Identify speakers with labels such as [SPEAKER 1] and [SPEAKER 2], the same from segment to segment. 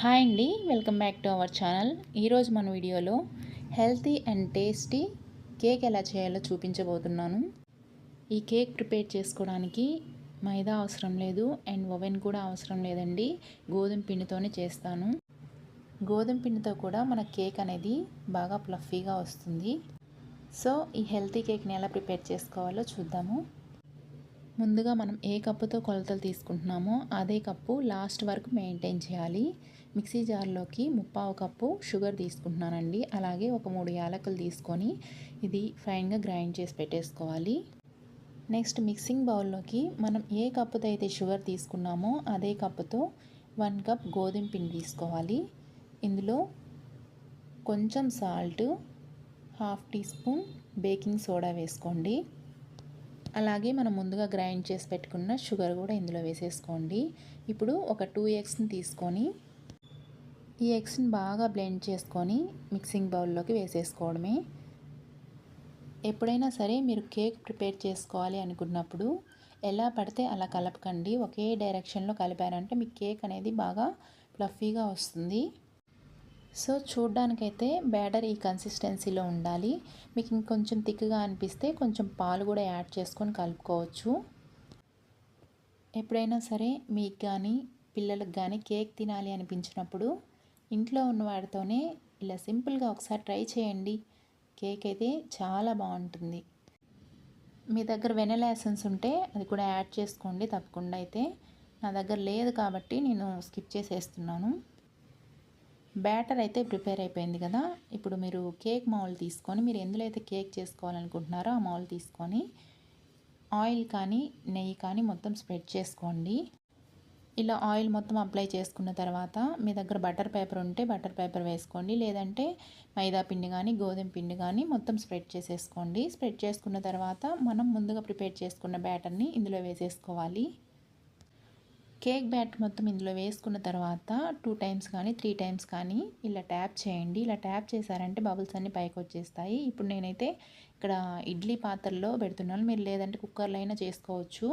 [SPEAKER 1] Hi అండి welcome back to our channel. ఈరోజు మన వీడియోలో హెల్తీ అండ్ టేస్టీ కేక్ ఎలా చేయాలో చూపించబోతున్నాను. ఈ కేక్ ప్రిపేర్ చేసుకోవడానికి మైదా అవసరం లేదు అండ్ ఓవెన్ కూడా అవసరం లేదండి. గోధుమ పిండితోనే చేస్తాను. గోధుమ పిండితో కూడా మన కేక్ అనేది బాగా ప్లఫీగా వస్తుంది. సో ఈ హెల్తీ కేక్ని ఎలా ప్రిపేర్ చేసుకోవాలో చూద్దాము. ముందుగా మనం ఏ కప్పుతో కొలతలు తీసుకుంటున్నామో అదే కప్పు లాస్ట్ వరకు మెయింటైన్ చేయాలి. మిక్సీ జార్లోకి ముప్పావు కప్పు షుగర్ తీసుకుంటున్నానండి. అలాగే ఒక మూడు యాలకులు తీసుకొని ఇది ఫైన్గా గ్రైండ్ చేసి పెట్టేసుకోవాలి. నెక్స్ట్ మిక్సింగ్ బౌల్లోకి మనం ఏ కప్పుతో అయితే షుగర్ తీసుకున్నామో అదే కప్పుతో వన్ కప్ గోధుమ పిండి తీసుకోవాలి. ఇందులో కొంచెం salt half teaspoon baking soda వేసుకోండి. అలాగే మనం ముందుగా గ్రైండ్ చేసి పెట్టుకున్న షుగర్ కూడా ఇందులో వేసేసుకోండి. ఇప్పుడు ఒక టూ ఎగ్స్ని తీసుకొని ఈ ఎగ్స్ని బాగా బ్లెండ్ చేసుకొని మిక్సింగ్ బౌల్లోకి వేసేసుకోవడమే. ఎప్పుడైనా సరే మీరు కేక్ ప్రిపేర్ చేసుకోవాలి అనుకున్నప్పుడు ఎలా పడితే అలా కలపకండి. ఒకే డైరెక్షన్లో కలిపారంటే మీ కేక్ అనేది బాగా ఫ్లఫీగా వస్తుంది. సో చూడ్డానికైతే బ్యాటర్ ఈ కన్సిస్టెన్సీలో ఉండాలి. మీకు ఇంకొంచెం థిక్గా అనిపిస్తే కొంచెం పాలు కూడా యాడ్ చేసుకొని కలుపుకోవచ్చు. ఎప్పుడైనా సరే మీకు కానీ పిల్లలకు కానీ కేక్ తినాలి అనిపించినప్పుడు ఇంట్లో ఉన్న వాడితోనే ఇలా సింపుల్గా ఒకసారి ట్రై చేయండి. కేక్ అయితే చాలా బాగుంటుంది. మీ దగ్గర వెనల్ ఎసెన్స్ ఉంటే అది కూడా యాడ్ చేసుకోండి తప్పకుండా అయితే. నా దగ్గర లేదు కాబట్టి నేను స్కిప్ చేసేస్తున్నాను. బ్యాటర్ అయితే ప్రిపేర్ అయిపోయింది కదా. ఇప్పుడు మీరు కేక్ మౌల్ తీసుకొని మీరు ఎందులో అయితే కేక్ చేసుకోవాలనుకుంటున్నారో ఆ మౌల్ తీసుకొని ఆయిల్ కానీ నెయ్యి కానీ మొత్తం స్ప్రెడ్ చేసుకోండి. ఇలా ఆయిల్ మొత్తం అప్లై చేసుకున్న తర్వాత మీ దగ్గర బటర్ పేపర్ ఉంటే బటర్ పేపర్ వేసుకోండి. లేదంటే మైదా పిండి కానీ గోధుమ పిండి కానీ మొత్తం స్ప్రెడ్ చేసేసుకోండి. స్ప్రెడ్ చేసుకున్న తర్వాత మనం ముందుగా ప్రిపేర్ చేసుకున్న బ్యాటర్ని ఇందులో వేసేసుకోవాలి. కేక్ బ్యాటర్ మొత్తం ఇందులో వేసుకున్న తర్వాత టూ టైమ్స్ కానీ త్రీ టైమ్స్ కానీ ఇలా ట్యాప్ చేయండి. ఇలా ట్యాప్ చేశారంటే బబుల్స్ అన్నీ పైకి వచ్చేస్తాయి. ఇప్పుడు నేనైతే ఇక్కడ ఇడ్లీ పాత్రలో పెడుతున్నాను. మీరు లేదంటే కుక్కర్లో అయినా చేసుకోవచ్చు.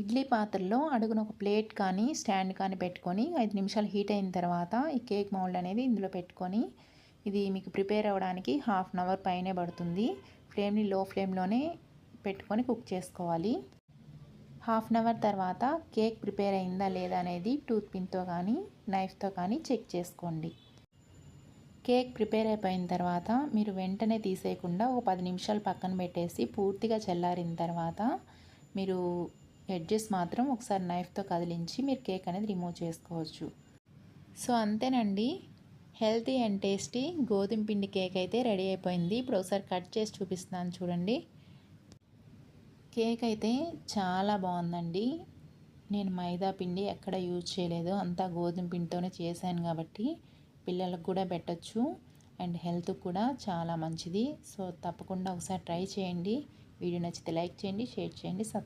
[SPEAKER 1] ఇడ్లీ పాత్రలో అడుగున ఒక ప్లేట్ కానీ స్టాండ్ కానీ పెట్టుకొని ఐదు నిమిషాలు హీట్ అయిన తర్వాత ఈ కేక్ మౌల్డ్ అనేది ఇందులో పెట్టుకొని ఇది మీకు ప్రిపేర్ అవ్వడానికి హాఫ్ అన్ అవర్ పైనే పడుతుంది. ఫ్లేమ్ని లో ఫ్లేమ్లోనే పెట్టుకొని కుక్ చేసుకోవాలి. హాఫ్ అన్ అవర్ తర్వాత కేక్ ప్రిపేర్ అయిందా లేదా అనేది టూత్ పిన్తో కానీ నైఫ్తో కానీ చెక్ చేసుకోండి. కేక్ ప్రిపేర్ అయిపోయిన తర్వాత మీరు వెంటనే తీసేయకుండా ఒక పది నిమిషాలు పక్కన పెట్టేసి పూర్తిగా చల్లారిన తర్వాత మీరు ఎడ్జెస్ మాత్రం ఒకసారి నైఫ్తో కదిలించి మీరు కేక్ అనేది రిమూవ్ చేసుకోవచ్చు. సో అంతేనండి. హెల్తీ అండ్ టేస్టీ గోధుమ పిండి కేక్ అయితే రెడీ అయిపోయింది. ఇప్పుడు ఒకసారి కట్ చేసి చూపిస్తున్నాను చూడండి. కేక్ అయితే చాలా బాగుందండి. నేను మైదా పిండి ఎక్కడ యూజ్ చేయలేదు. అంతా గోధుమ పిండితోనే చేశాను కాబట్టి పిల్లలకు కూడా పెట్టచ్చు. అండ్ హెల్త్ కూడా చాలా మంచిది. సో తప్పకుండా ఒకసారి ట్రై చేయండి. వీడియో నచ్చితే లైక్ చేయండి షేర్ చేయండి సబ్స్క్రైబ్